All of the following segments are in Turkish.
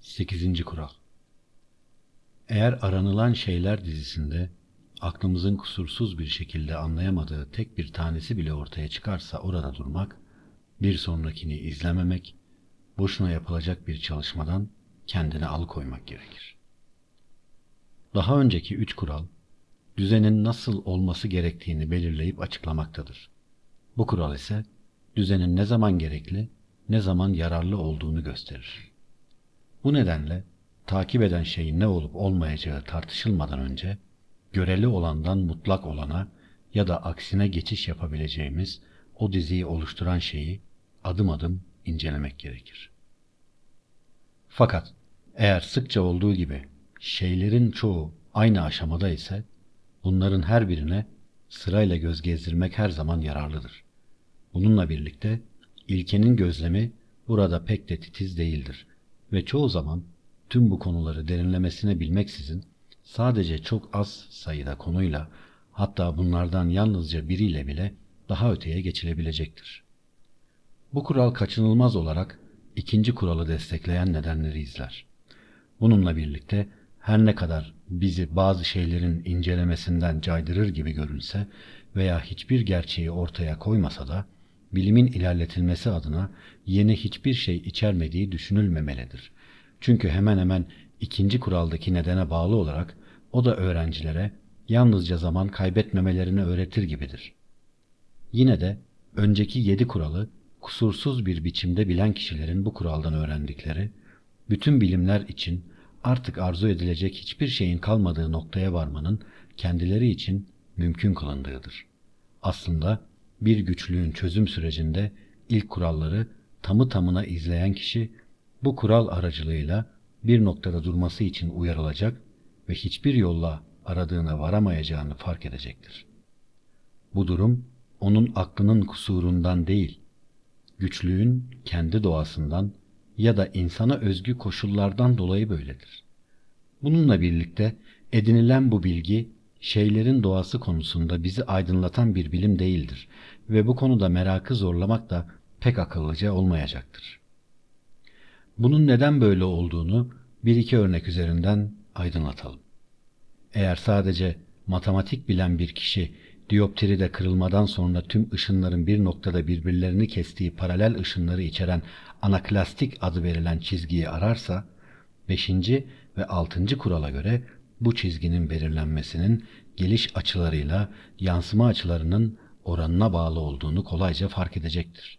8. Kural Eğer aranılan şeyler dizisinde aklımızın kusursuz bir şekilde anlayamadığı tek bir tanesi bile ortaya çıkarsa orada durmak, bir sonrakini izlememek, boşuna yapılacak bir çalışmadan kendini alıkoymak gerekir. Daha önceki üç kural, düzenin nasıl olması gerektiğini belirleyip açıklamaktadır. Bu kural ise düzenin ne zaman gerekli, ne zaman yararlı olduğunu gösterir. Bu nedenle takip eden şeyin ne olup olmayacağı tartışılmadan önce göreli olandan mutlak olana ya da aksine geçiş yapabileceğimiz o diziyi oluşturan şeyi adım adım incelemek gerekir. Fakat eğer sıkça olduğu gibi şeylerin çoğu aynı aşamada ise bunların her birine sırayla göz gezdirmek her zaman yararlıdır. Bununla birlikte ilkenin gözlemi burada pek de titiz değildir ve çoğu zaman tüm bu konuları derinlemesine bilmeksizin sadece çok az sayıda konuyla hatta bunlardan yalnızca biriyle bile daha öteye geçilebilecektir. Bu kural kaçınılmaz olarak ikinci kuralı destekleyen nedenleri izler. Bununla birlikte her ne kadar bizi bazı şeylerin incelemesinden caydırır gibi görünse veya hiçbir gerçeği ortaya koymasa da bilimin ilerletilmesi adına yeni hiçbir şey içermediği düşünülmemelidir. Çünkü hemen hemen ikinci kuraldaki nedene bağlı olarak o da öğrencilere yalnızca zaman kaybetmemelerini öğretir gibidir. Yine de önceki yedi kuralı kusursuz bir biçimde bilen kişilerin bu kuraldan öğrendikleri, bütün bilimler için artık arzu edilecek hiçbir şeyin kalmadığı noktaya varmanın kendileri için mümkün kılındığıdır. Aslında bir güçlüğün çözüm sürecinde ilk kuralları tamı tamına izleyen kişi bu kural aracılığıyla bir noktada durması için uyarılacak ve hiçbir yolla aradığına varamayacağını fark edecektir. Bu durum onun aklının kusurundan değil, güçlüğün kendi doğasından ya da insana özgü koşullardan dolayı böyledir. Bununla birlikte edinilen bu bilgi şeylerin doğası konusunda bizi aydınlatan bir bilim değildir ve bu konuda merakı zorlamak da pek akıllıca olmayacaktır. Bunun neden böyle olduğunu bir iki örnek üzerinden aydınlatalım. Eğer sadece matematik bilen bir kişi dioptride kırılmadan sonra tüm ışınların bir noktada birbirlerini kestiği paralel ışınları içeren anaklastik adı verilen çizgiyi ararsa, beşinci ve altıncı kurala göre bu çizginin belirlenmesinin geliş açılarıyla yansıma açılarının oranına bağlı olduğunu kolayca fark edecektir.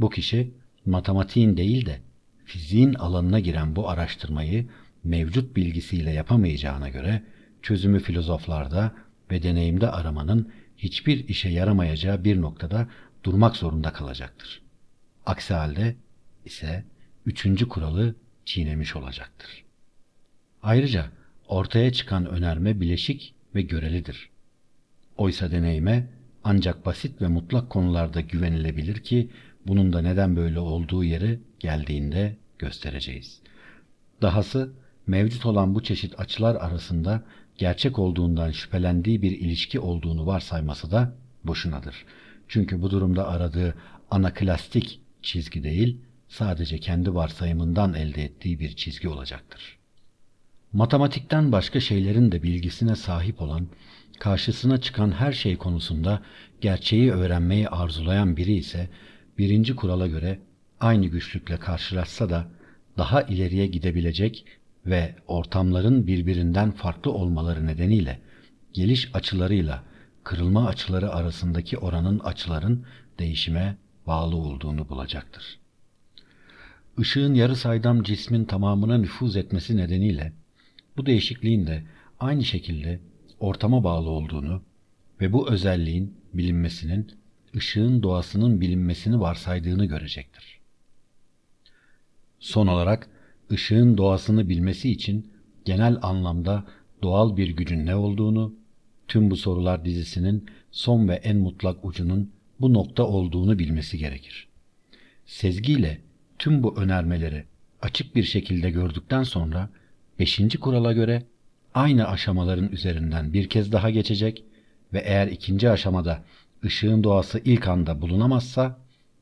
Bu kişi matematiğin değil de fiziğin alanına giren bu araştırmayı mevcut bilgisiyle yapamayacağına göre çözümü filozoflarda ve deneyimde aramanın hiçbir işe yaramayacağı bir noktada durmak zorunda kalacaktır. Aksi halde ise üçüncü kuralı çiğnemiş olacaktır. Ayrıca ortaya çıkan önerme bileşik ve görelidir. Oysa deneyime ancak basit ve mutlak konularda güvenilebilir ki bunun da neden böyle olduğu yeri geldiğinde göstereceğiz. Dahası mevcut olan bu çeşit açılar arasında gerçek olduğundan şüphelendiği bir ilişki olduğunu varsayması da boşunadır. Çünkü bu durumda aradığı anaklastik çizgi değil, sadece kendi varsayımından elde ettiği bir çizgi olacaktır. Matematikten başka şeylerin de bilgisine sahip olan, karşısına çıkan her şey konusunda gerçeği öğrenmeyi arzulayan biri ise, birinci kurala göre aynı güçlükle karşılaşsa da daha ileriye gidebilecek ve ortamların birbirinden farklı olmaları nedeniyle geliş açılarıyla kırılma açıları arasındaki oranın açıların değişime bağlı olduğunu bulacaktır. Işığın yarı saydam cismin tamamına nüfuz etmesi nedeniyle bu değişikliğin de aynı şekilde ortama bağlı olduğunu ve bu özelliğin bilinmesinin ışığın doğasının bilinmesini varsaydığını görecektir. Son olarak ışığın doğasını bilmesi için genel anlamda doğal bir gücün ne olduğunu, tüm bu sorular dizisinin son ve en mutlak ucunun bu nokta olduğunu bilmesi gerekir. Sezgiyle tüm bu önermeleri açık bir şekilde gördükten sonra beşinci kurala göre aynı aşamaların üzerinden bir kez daha geçecek ve eğer ikinci aşamada ışığın doğası ilk anda bulunamazsa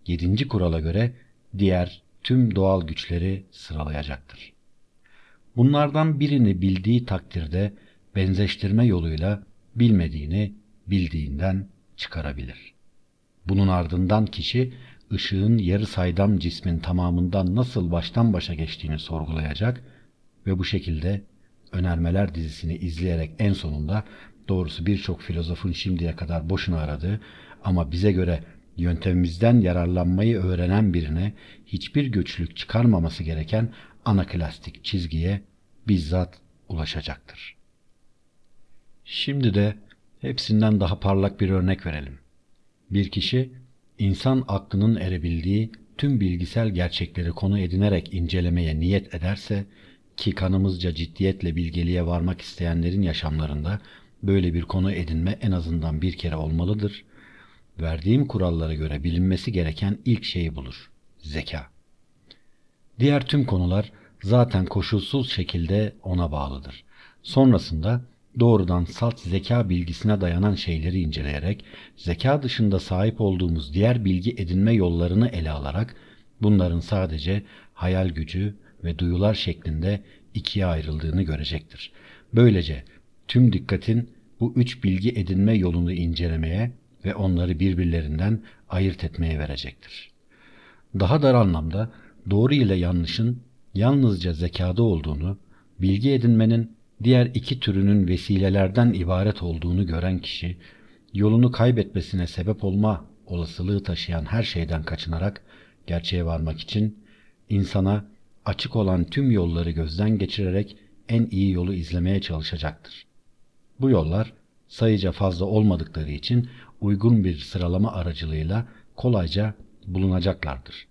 yedinci kurala göre diğer tüm doğal güçleri sıralayacaktır. Bunlardan birini bildiği takdirde benzeştirme yoluyla bilmediğini bildiğinden çıkarabilir. Bunun ardından kişi ışığın yarı saydam cismin tamamından nasıl baştan başa geçtiğini sorgulayacak ve bu şekilde önermeler dizisini izleyerek en sonunda doğrusu birçok filozofun şimdiye kadar boşuna aradığı ama bize göre yöntemimizden yararlanmayı öğrenen birine hiçbir güçlük çıkarmaması gereken anaklastik çizgiye bizzat ulaşacaktır. Şimdi de hepsinden daha parlak bir örnek verelim. Bir kişi insan aklının erebildiği tüm bilgisel gerçekleri konu edinerek incelemeye niyet ederse ki kanımızca ciddiyetle bilgeliğe varmak isteyenlerin yaşamlarında böyle bir konu edinme en azından bir kere olmalıdır. Verdiğim kurallara göre bilinmesi gereken ilk şeyi bulur. Zeka. Diğer tüm konular zaten koşulsuz şekilde ona bağlıdır. Sonrasında doğrudan salt zeka bilgisine dayanan şeyleri inceleyerek, zeka dışında sahip olduğumuz diğer bilgi edinme yollarını ele alarak, bunların sadece hayal gücü ve duyular şeklinde ikiye ayrıldığını görecektir. Böylece tüm dikkatin bu üç bilgi edinme yolunu incelemeye ve onları birbirlerinden ayırt etmeye verecektir. Daha dar anlamda doğru ile yanlışın yalnızca zekada olduğunu, bilgi edinmenin diğer iki türünün vesilelerden ibaret olduğunu gören kişi, yolunu kaybetmesine sebep olma olasılığı taşıyan her şeyden kaçınarak gerçeğe varmak için insana açık olan tüm yolları gözden geçirerek en iyi yolu izlemeye çalışacaktır. Bu yollar sayıca fazla olmadıkları için uygun bir sıralama aracılığıyla kolayca bulunacaklardır.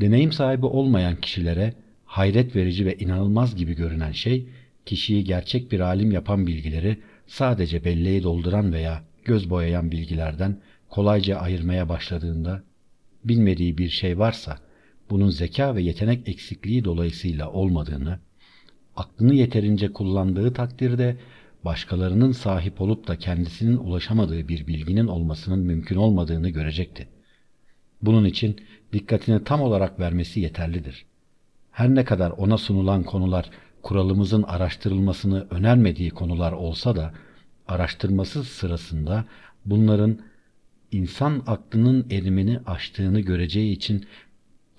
Deneyim sahibi olmayan kişilere hayret verici ve inanılmaz gibi görünen şey, kişiyi gerçek bir alim yapan bilgileri sadece belleği dolduran veya göz boyayan bilgilerden kolayca ayırmaya başladığında, bilmediği bir şey varsa, bunun zeka ve yetenek eksikliği dolayısıyla olmadığını, aklını yeterince kullandığı takdirde başkalarının sahip olup da kendisinin ulaşamadığı bir bilginin olmasının mümkün olmadığını görecekti. Bunun için dikkatini tam olarak vermesi yeterlidir. Her ne kadar ona sunulan konular kuralımızın araştırılmasını önermediği konular olsa da araştırması sırasında bunların insan aklının erimini aştığını göreceği için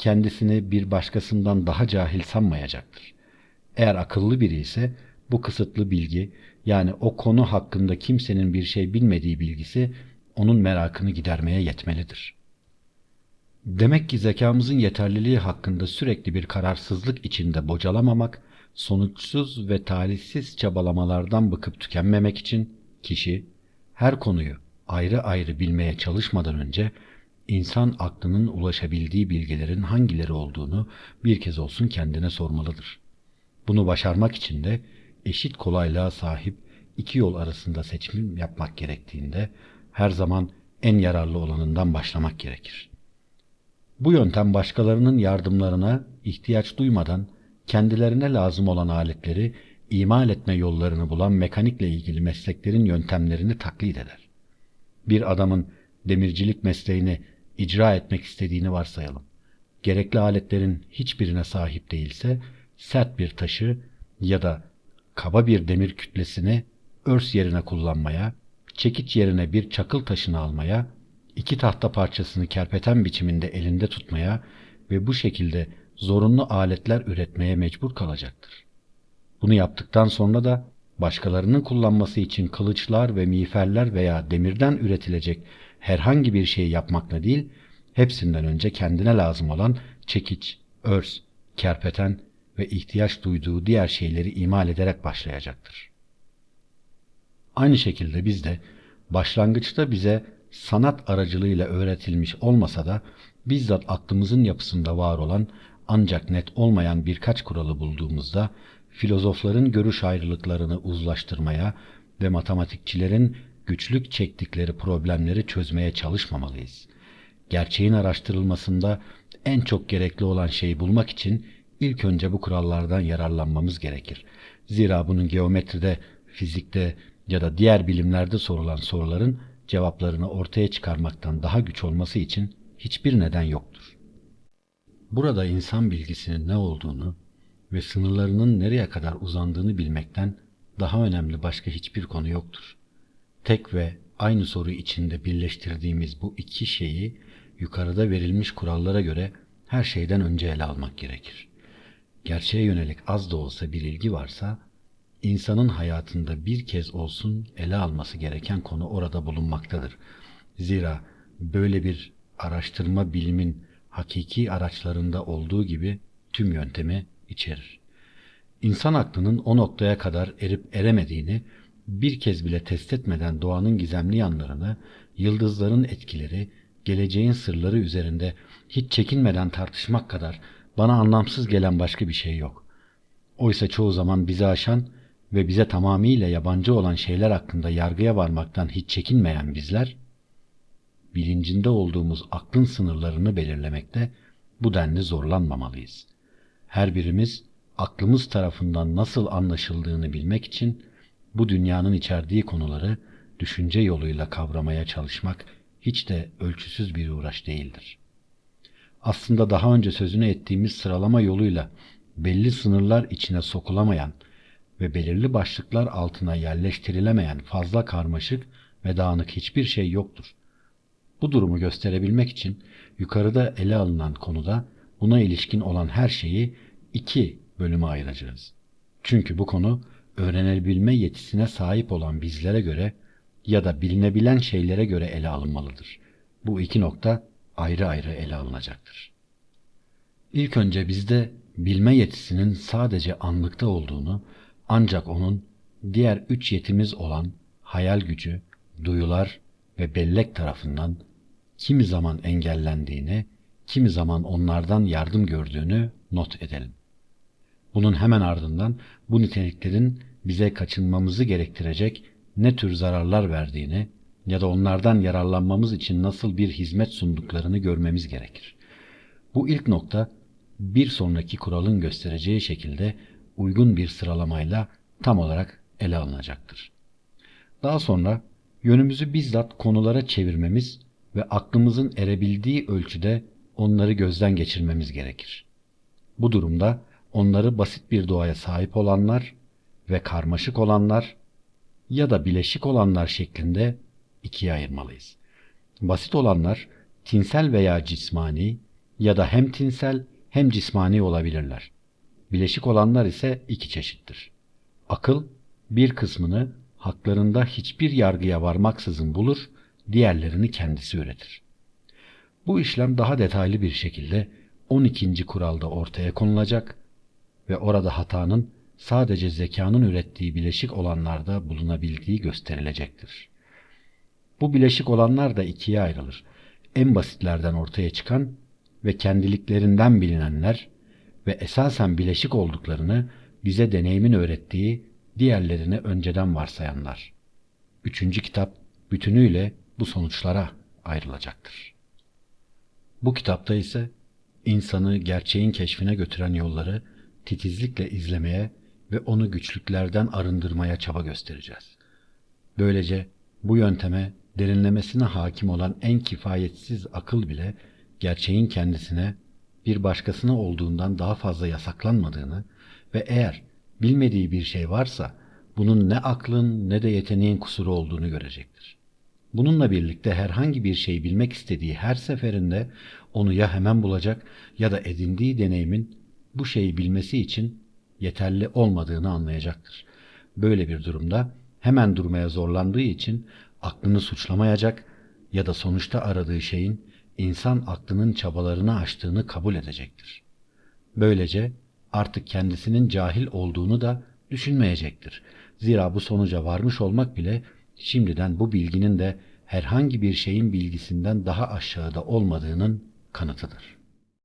kendisini bir başkasından daha cahil sanmayacaktır. Eğer akıllı biri ise bu kısıtlı bilgi yani o konu hakkında kimsenin bir şey bilmediği bilgisi onun merakını gidermeye yetmelidir. Demek ki zekamızın yeterliliği hakkında sürekli bir kararsızlık içinde bocalamamak, sonuçsuz ve talihsiz çabalamalardan bıkıp tükenmemek için kişi her konuyu ayrı ayrı bilmeye çalışmadan önce insan aklının ulaşabildiği bilgilerin hangileri olduğunu bir kez olsun kendine sormalıdır. Bunu başarmak için de eşit kolaylığa sahip iki yol arasında seçim yapmak gerektiğinde her zaman en yararlı olanından başlamak gerekir. Bu yöntem başkalarının yardımlarına ihtiyaç duymadan kendilerine lazım olan aletleri imal etme yollarını bulan mekanikle ilgili mesleklerin yöntemlerini taklit eder. Bir adamın demircilik mesleğini icra etmek istediğini varsayalım. Gerekli aletlerin hiçbirine sahip değilse sert bir taşı ya da kaba bir demir kütlesini örs yerine kullanmaya, çekiç yerine bir çakıl taşını almaya, iki tahta parçasını kerpeten biçiminde elinde tutmaya ve bu şekilde zorunlu aletler üretmeye mecbur kalacaktır. Bunu yaptıktan sonra da başkalarının kullanması için kılıçlar ve miğferler veya demirden üretilecek herhangi bir şey yapmakla değil, hepsinden önce kendine lazım olan çekiç, örs, kerpeten ve ihtiyaç duyduğu diğer şeyleri imal ederek başlayacaktır. Aynı şekilde biz de başlangıçta bize sanat aracılığıyla öğretilmiş olmasa da bizzat aklımızın yapısında var olan ancak net olmayan birkaç kuralı bulduğumuzda filozofların görüş ayrılıklarını uzlaştırmaya ve matematikçilerin güçlük çektikleri problemleri çözmeye çalışmamalıyız. Gerçeğin araştırılmasında en çok gerekli olan şeyi bulmak için ilk önce bu kurallardan yararlanmamız gerekir. Zira bunun geometride, fizikte ya da diğer bilimlerde sorulan soruların cevaplarını ortaya çıkarmaktan daha güç olması için hiçbir neden yoktur. Burada insan bilgisinin ne olduğunu ve sınırlarının nereye kadar uzandığını bilmekten daha önemli başka hiçbir konu yoktur. Tek ve aynı soru içinde birleştirdiğimiz bu iki şeyi yukarıda verilmiş kurallara göre her şeyden önce ele almak gerekir. Gerçeğe yönelik az da olsa bir ilgi varsa, insanın hayatında bir kez olsun ele alması gereken konu orada bulunmaktadır. Zira böyle bir araştırma bilimin hakiki araçlarında olduğu gibi tüm yöntemi içerir. İnsan aklının o noktaya kadar erip eremediğini bir kez bile test etmeden doğanın gizemli yanlarını, yıldızların etkileri, geleceğin sırları üzerinde hiç çekinmeden tartışmak kadar bana anlamsız gelen başka bir şey yok. Oysa çoğu zaman bizi aşan ve bize tamamıyla yabancı olan şeyler hakkında yargıya varmaktan hiç çekinmeyen bizler, bilincinde olduğumuz aklın sınırlarını belirlemekte bu denli zorlanmamalıyız. Her birimiz aklımız tarafından nasıl anlaşıldığını bilmek için bu dünyanın içerdiği konuları düşünce yoluyla kavramaya çalışmak hiç de ölçüsüz bir uğraş değildir. Aslında daha önce sözünü ettiğimiz sıralama yoluyla belli sınırlar içine sokulamayan ve belirli başlıklar altına yerleştirilemeyen fazla karmaşık ve dağınık hiçbir şey yoktur. Bu durumu gösterebilmek için yukarıda ele alınan konuda buna ilişkin olan her şeyi iki bölüme ayıracağız. Çünkü bu konu öğrenebilme yetisine sahip olan bizlere göre ya da bilinebilen şeylere göre ele alınmalıdır. Bu iki nokta ayrı ayrı ele alınacaktır. İlk önce bizde bilme yetisinin sadece anlıkta olduğunu ancak onun diğer üç yetimiz olan hayal gücü, duyular ve bellek tarafından kimi zaman engellendiğini, kimi zaman onlardan yardım gördüğünü not edelim. Bunun hemen ardından bu niteliklerin bize kaçınmamızı gerektirecek ne tür zararlar verdiğini ya da onlardan yararlanmamız için nasıl bir hizmet sunduklarını görmemiz gerekir. Bu ilk nokta bir sonraki kuralın göstereceği şekilde uygun bir sıralamayla tam olarak ele alınacaktır. Daha sonra yönümüzü bizzat konulara çevirmemiz ve aklımızın erebildiği ölçüde onları gözden geçirmemiz gerekir. Bu durumda onları basit bir doğaya sahip olanlar ve karmaşık olanlar ya da bileşik olanlar şeklinde ikiye ayırmalıyız. Basit olanlar tinsel veya cismani ya da hem tinsel hem cismani olabilirler. Bileşik olanlar ise iki çeşittir. Akıl bir kısmını haklarında hiçbir yargıya varmaksızın bulur, diğerlerini kendisi üretir. Bu işlem daha detaylı bir şekilde 12. kuralda ortaya konulacak ve orada hatanın sadece zekanın ürettiği bileşik olanlarda bulunabildiği gösterilecektir. Bu bileşik olanlar da ikiye ayrılır. En basitlerden ortaya çıkan ve kendiliklerinden bilinenler ve esasen bileşik olduklarını bize deneyimin öğrettiği diğerlerini önceden varsayanlar. Üçüncü kitap bütünüyle bu sonuçlara ayrılacaktır. Bu kitapta ise insanı gerçeğin keşfine götüren yolları titizlikle izlemeye ve onu güçlüklerden arındırmaya çaba göstereceğiz. Böylece bu yönteme derinlemesine hakim olan en kifayetsiz akıl bile gerçeğin kendisine bir başkasına olduğundan daha fazla yasaklanmadığını ve eğer bilmediği bir şey varsa bunun ne aklın ne de yeteneğin kusuru olduğunu görecektir. Bununla birlikte herhangi bir şeyi bilmek istediği her seferinde onu ya hemen bulacak ya da edindiği deneyimin bu şeyi bilmesi için yeterli olmadığını anlayacaktır. Böyle bir durumda hemen durmaya zorlandığı için aklını suçlamayacak ya da sonuçta aradığı şeyin insan aklının çabalarını aştığını kabul edecektir. Böylece artık kendisinin cahil olduğunu da düşünmeyecektir. Zira bu sonuca varmış olmak bile şimdiden bu bilginin de herhangi bir şeyin bilgisinden daha aşağıda olmadığının kanıtıdır.